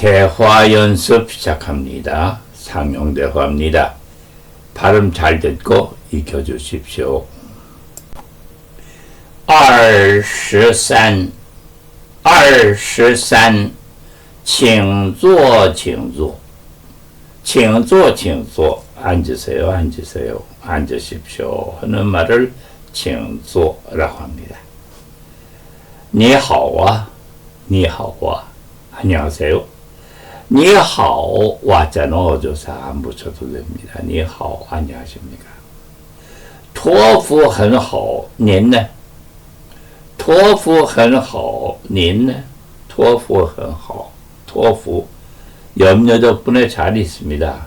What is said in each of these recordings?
대화 연습 시작합니다. 상용 대화입니다. 발음 잘 듣고 익혀주십시오. 二十三，二十三，请坐，请坐，请坐，请坐， 앉으세요, 앉으세요, 앉으십시오 하는 말을 请坐라고 합니다. 你好啊,你好啊, 안녕하세요. 你好 왔잖아 어조사 안 붙여도 됩니다. 你好 안녕하십니까? 托福很好,您呢? 托福很好,您呢? 托福很好,托福 염려 덕분에 잘 있습니다.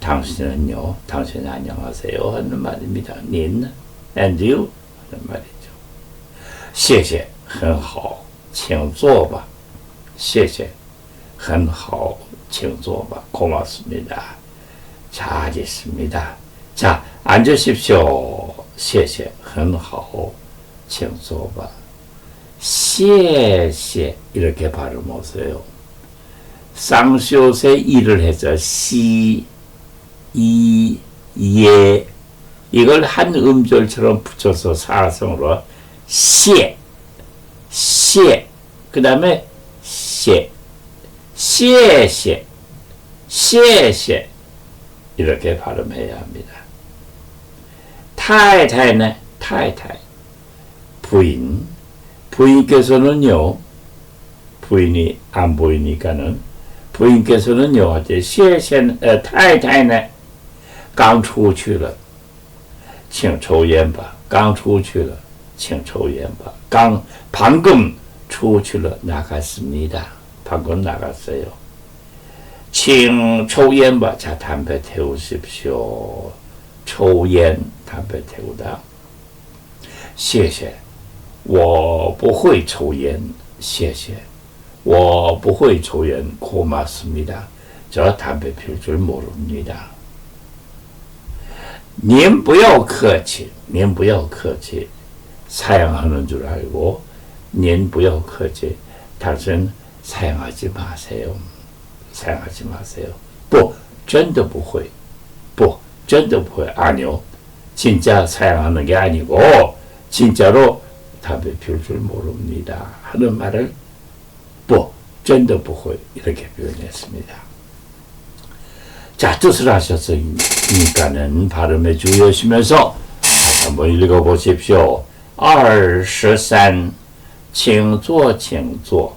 당신은요, 당신 안녕하세요 하는 말입니다. 닌 and you 하는 말이죠. 谢谢,很好,请坐吧.谢谢,很好, 请坐吧. 고맙습니다. 잘 있습니다. 자, 앉으십시오. 谢谢,很好,请坐吧.谢谢 이렇게 발음하세요. 쌍시옷에 일을 해서 시 이, 예 이걸 한 음절처럼 붙여서 사성으로 시, 시, 그 다음에 시, 시시, 시시 이렇게 발음해야 합니다. 타이타이네 타이타이 부인 부인께서는요 부인이 안 보이니까는 부인께서는요 시시 타이타이네 刚出去了，请抽烟吧。刚出去了，请抽烟吧。刚 방금 出去了 나갔습니다. 방금 나갔어요. 请抽烟吧. 자, 담배 태우십시오. 抽烟 담배 태우다. 谢谢.我不会抽烟.谢谢.我不会抽烟. 고맙습니다. 저 담배 피울 줄 모릅니다. 您不要客气，您不要客气， 사양하는 줄 알고 您不要客气, 당신 사양하지 마세요. 사양하지 마세요. 不,真的不会.不,真的不会. 아니요. 진짜 사양하는 게 아니고 진짜로 담배 피울 줄 모릅니다. 하는 말을 不,真的不会 이렇게 표현했습니다. 자, 뜻을 하셨으니까는 발음에 주의하시면서 다시 한번 읽어보십시오. 二十三,请坐,请坐.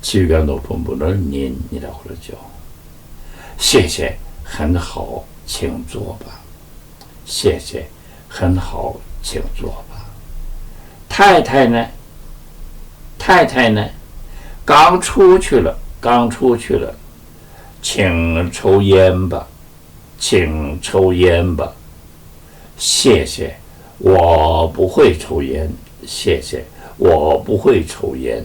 지위가 높은 분을 닌이라고 그러죠. 谢谢很好请坐吧谢谢很好请坐吧太太呢太太呢刚出去了刚出去了请抽烟吧，请抽烟吧。谢谢，我不会抽烟。谢谢，我不会抽烟。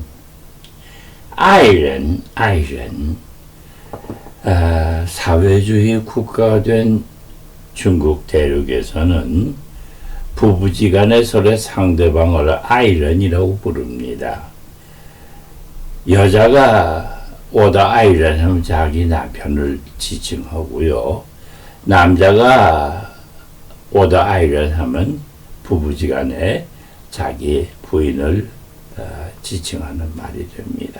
爱人, 爱人, 아, 사회주의 국가된 중국 대륙에서는 부부지간에 서로 상대방을 아이런이라고 부릅니다. 여자가 오다 아이를 하면 자기 남편을 지칭하고요. 남자가 오다 아이를 하면 부부지간에 자기 부인을 어, 지칭하는 말이 됩니다.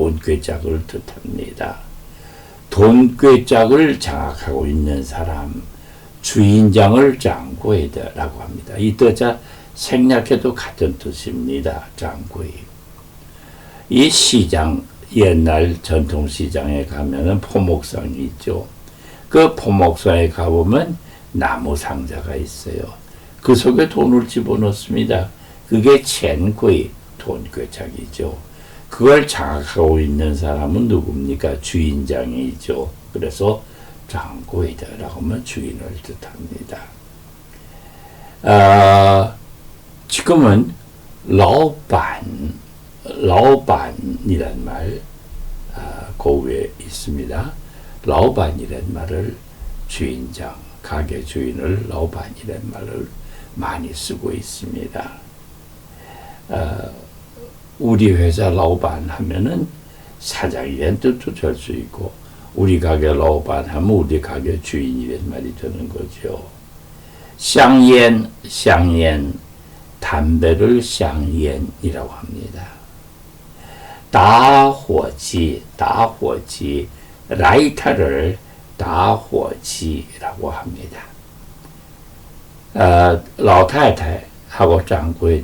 돈괴짝을 뜻합니다 돈꾀짝을 장악하고 있는 사람, 주인장을 장고이다라고 합니다. 이 뜻자 생략해도 같은 뜻입니다. 장고이. 이 시장 옛날 전통 시장에 가면은 포목상이 있죠. 그 포목상에 가보면 나무 상자가 있어요. 그 속에 돈을 집어넣습니다. 그게 첸고이 돈꾀짝이죠. 그걸 장악하고 있는 사람은 누굽니까? 주인장이죠. 그래서 장고이다라고 하면 주인을 뜻합니다. 아, 지금은 라오반, 라오반이란 말, 아, 그 위에 있습니다. 라오반이란 말을 주인장, 가게 주인을 라오반이란 말을 많이 쓰고 있습니다. 아, 우리 회사 라오반 하면은 사장이란 뜻도 될 수 있고 우리 가게 라오반 하면 우리 가게 주인이란 말이 되는 거죠. 쌍옌, 쌍옌, 담배를 쌍옌이라고 합니다. 다호지, 다호지, 라이터를 다호지라고 합니다. 아, 老太太하고 장구의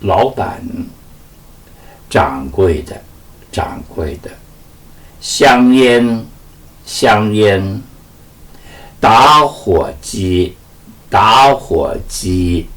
老板，掌柜的，掌柜的，香烟，香烟，打火机，打火机。